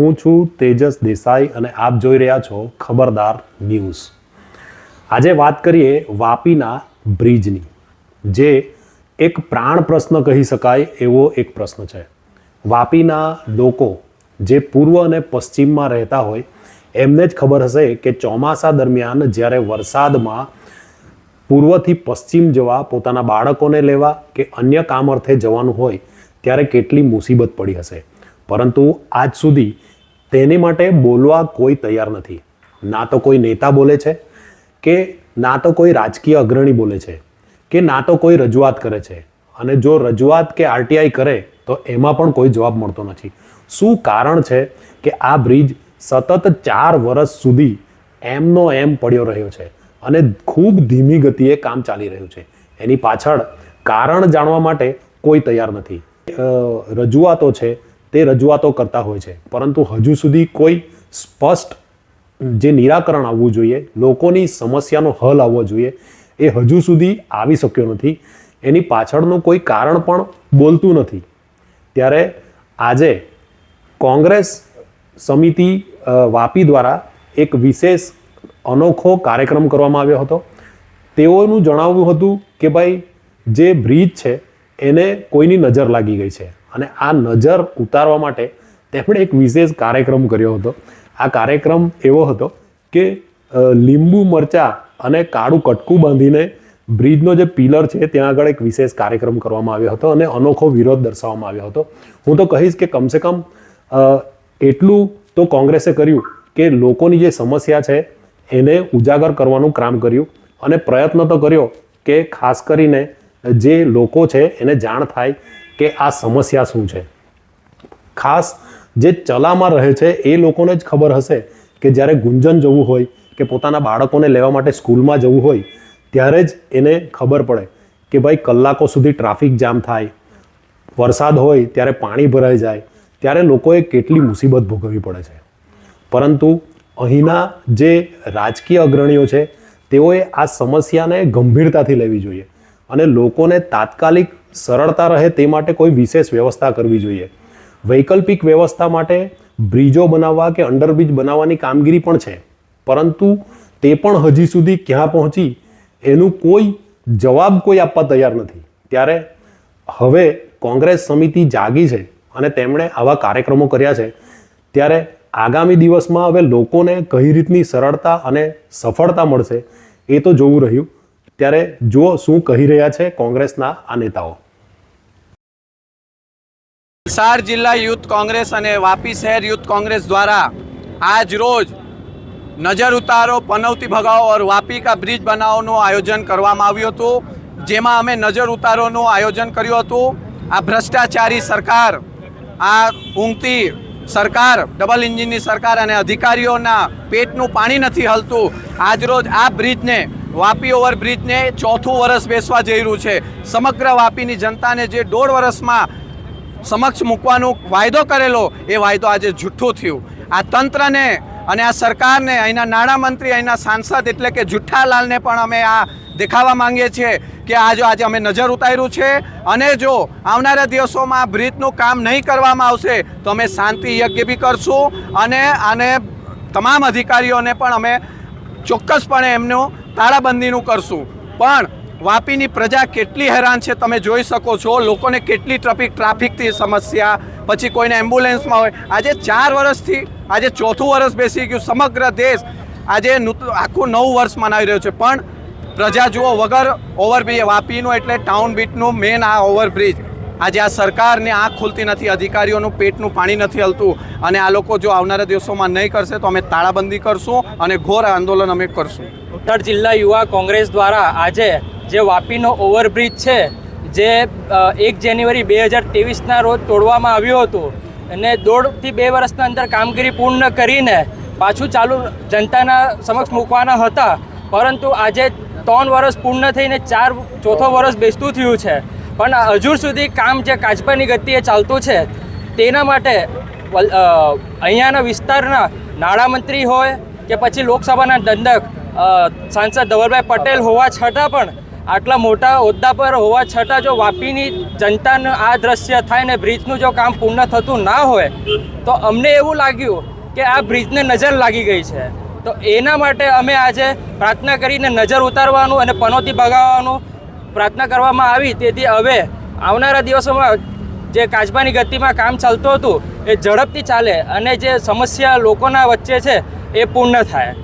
હું છું તેજસ દેસાઈ અને આપ જોઈ રહ્યા છો ખબરદાર ન્યૂઝ. આજે વાત કરીએ વાપીના બ્રિજની, જે એક પ્રાણ પ્રશ્ન કહી શકાય એવો એક પ્રશ્ન છે. વાપીના લોકો જે પૂર્વ અને પશ્ચિમમાં રહેતા હોય, એમને જ ખબર હશે કે ચોમાસા દરમિયાન જ્યારે વરસાદમાં પૂર્વથી પશ્ચિમ જવા પોતાના બાળકોને લેવા કે અન્ય કામ અર્થે જવાનું હોય, ત્યારે કેટલી મુસીબત પડી હશે. પરંતુ આજ સુધી તેની માટે બોલવા કોઈ તૈયાર નથી. ના તો કોઈ નેતા બોલે છે કે ના તો કોઈ રાજકીય અગ્રણી બોલે છે કે ના તો કોઈ રજૂઆત કરે છે. અને જો રજૂઆત કે આરટીઆઈ કરે તો એમાં પણ કોઈ જવાબ મળતો નથી. શું કારણ છે કે આ બ્રિજ સતત ચાર વર્ષ સુધી એમનો એમ પડ્યો રહ્યો છે અને ખૂબ ધીમી ગતિએ કામ ચાલી રહ્યું છે? એની પાછળ કારણ જાણવા માટે કોઈ તૈયાર નથી. રજૂઆતો છે તે રજૂઆતો કરતા હોય છે. પરંતુ હજુ સુધી કોઈ સ્પષ્ટ જે નિરાકરણ આવવું જોઈએ, લોકોની સમસ્યાનો હલ આવવો જોઈએ, એ હજુ સુધી આવી શક્યો નથી. એની પાછળનું કોઈ કારણ પણ બોલતું નથી. ત્યારે આજે કોંગ્રેસ સમિતિ વાપી દ્વારા એક વિશેષ અનોખો કાર્યક્રમ કરવામાં આવ્યો હતો. તેઓનું જણાવવું હતું કે ભાઈ, જે બ્રિજ છે, એને કોઈની નજર લાગી ગઈ છે. અને આ નજર ઉતારવા માટે તેમણે એક વિશેષ કાર્યક્રમ કર્યો હતો. આ કાર્યક્રમ એવો હતો કે લીંબુ મરચા અને કાળું કટકું બાંધીને બ્રિજનો જે પિલર છે ત્યાં આગળ એક વિશેષ કાર્યક્રમ કરવામાં આવ્યો હતો અને અનોખો વિરોધ દર્શાવવામાં આવ્યો હતો. હું તો કહીશ કે કમસે કમ એટલું તો કોંગ્રેસે કર્યું કે લોકોની જે સમસ્યા છે એને ઉજાગર કરવાનું કામ કર્યું અને પ્રયત્ન તો કર્યો કે ખાસ કરીને જે લોકો છે એને જાણ થાય કે આ સમસ્યા શું છે? ખાસ જે ચલામાં રહે છે, એ લોકોને જ ખબર હશે કે જ્યારે ગુંજન જવું હોય, કે પોતાના બાળકોને લેવા માટે સ્કૂલમાં જવું હોય, ત્યારે જ એને ખબર પડે કે ભાઈ કલાકો સુધી ટ્રાફિક જામ થાય, વરસાદ હોય ત્યારે પાણી ભરાઈ જાય, ત્યારે લોકોએ કેટલી મુસીબત ભોગવવી પડે છે. પરંતુ અહીંના જે રાજકીય અગ્રણીઓ છે, તેઓએ આ સમસ્યાને ગંભીરતાથી લેવી જોઈએ અને લોકોને તાત્કાલિક સરળતા રહે તે માટે કોઈ વિશેષ વ્યવસ્થા કરવી જોઈએ. વૈકલ્પિક વ્યવસ્થા માટે બ્રિજો બનાવવા કે અંડરબ્રિજ બનાવવાની કામગીરી પણ છે. પરંતુ તે પણ હજી સુધી ક્યાં પહોંચી એનું કોઈ જવાબ કોઈ આપવા તૈયાર નથી. ત્યારે હવે કોંગ્રેસ સમિતિ જાગી છે અને તેમણે આવા કાર્યક્રમો કર્યા છે. ત્યારે આગામી દિવસમાં હવે લોકોને કઈ રીતની સરળતા અને સફળતા મળશે એ તો જોવું રહ્યું. ત્યારે જુઓ શું કહી રહ્યા છે કોંગ્રેસના આ નેતાઓ. વલસાડ જિલ્લા યુથ કોંગ્રેસ અને વાપી શહેર યુથ કોંગ્રેસ દ્વારા આજ રોજ નજર ઉતારો પનવતી ભગાઓ ઓર વાપી કા બ્રિજ બનાવવાનું આયોજન કરવામાં આવ્યું હતું. જેમાં અમે નજર ઉતારોનું આયોજન કર્યું હતું. આ ભ્રષ્ટાચારી સરકાર, આ ઊંઘતી સરકાર, ડબલ એન્જિનની સરકાર અને અધિકારીઓના પેટનું પાણી નથી હલતું. આજરોજ આ બ્રિજને વાપી ઓવર બ્રિજને ચોથું વર્ષ બેસવા જઈ રહ્યું છે. સમગ્ર વાપીની જનતાને જે દોઢ વર્ષમાં સમક્ષ મૂકવાનો વાયદો કરેલો, એ વાયદો આજે જૂઠું થયું. આ તંત્રને અને આ સરકારને, અહીંના નાણામંત્રી અહીંના સાંસદ એટલે કે જુઠ્ઠાલાલને પણ અમે આ દેખાવા માંગીએ છીએ કે આ જો આજે અમે નજર ઉતાર્યું છે. અને જો આવનારા દિવસોમાં બ્રિજનું કામ નહીં કરવામાં આવશે, તો અમે શાંતિ યજ્ઞ બી કરશું. અને આને તમામ અધિકારીઓને પણ અમે ચોક્કસપણે એમનું તાળાબંધીનું કરશું. પણ વાપીની પ્રજા કેટલી હેરાન છે તમે જોઈ શકો છો. લોકોને કેટલી ટ્રાફિક ટ્રાફિકથી સમસ્યા, પછી કોઈને એમ્બ્યુલન્સમાં હોય. આજે ચાર વર્ષથી, આજે ચોથું વર્ષ બેસી ગયું સમગ્ર દેશ આજે આખું નવું વર્ષ મનાવી રહ્યો છે. પણ પ્રજા જુઓ, વગર ઓવરબ્રિજ, વાપીનું એટલે ટાઉન બીટનું મેન આ ઓવરબ્રિજ. આજે આ સરકારને આંખ ખુલતી નથી, અધિકારીઓનું પેટનું પાણી નથી હલતું અને આ લોકો જો આવનારા દિવસોમાં નહીં કરશે તો અમે તાળાબંધી કરશું અને ઘોર આંદોલન અમે કરશું. ઉત્તર જિલ્લા યુવા કોંગ્રેસ દ્વારા આજે જે વાપીનો ઓવરબ્રિજ છે, જે એક જાન્યુઆરી બે હજાર ત્રેવીસના રોજ તોડવામાં આવ્યું હતું અને દોઢથી બે વર્ષના અંદર કામગીરી પૂર્ણ કરીને પાછું ચાલુ જનતાના સમક્ષ મૂકવાના હતા. પરંતુ આજે ત્રણ વર્ષ પૂર્ણ થઈને ચાર ચોથો વર્ષ બેસતું થયું છે. પણ હજુ સુધી કામ જે કાચબાની ગતિએ ચાલતું છે, તેના માટે અહીંયાના વિસ્તારના નાણામંત્રી હોય કે પછી લોકસભાના દંડક સાંસદ ધવલભાઈ પટેલ હોવા છતાં પણ આટલા મોટા હોદ્દા પર હોવા છતાં જો વાપીની જનતાનું આ દ્રશ્ય થાય ને બ્રિજનું જો કામ પૂર્ણ થતું ના હોય, તો અમને એવું લાગ્યું કે આ બ્રિજને નજર લાગી ગઈ છે. તો એના માટે અમે આજે પ્રાર્થના કરીને નજર ઉતારવાનું અને પનોતી ભગાવવાનું પ્રાર્થના કરવામાં આવી, તેથી હવે આવનારા દિવસોમાં જે કાચબાની ગતિમાં કામ ચાલતું હતું, એ ઝડપથી ચાલે અને જે સમસ્યા લોકોના વચ્ચે છે, એ પૂર્ણ થાય.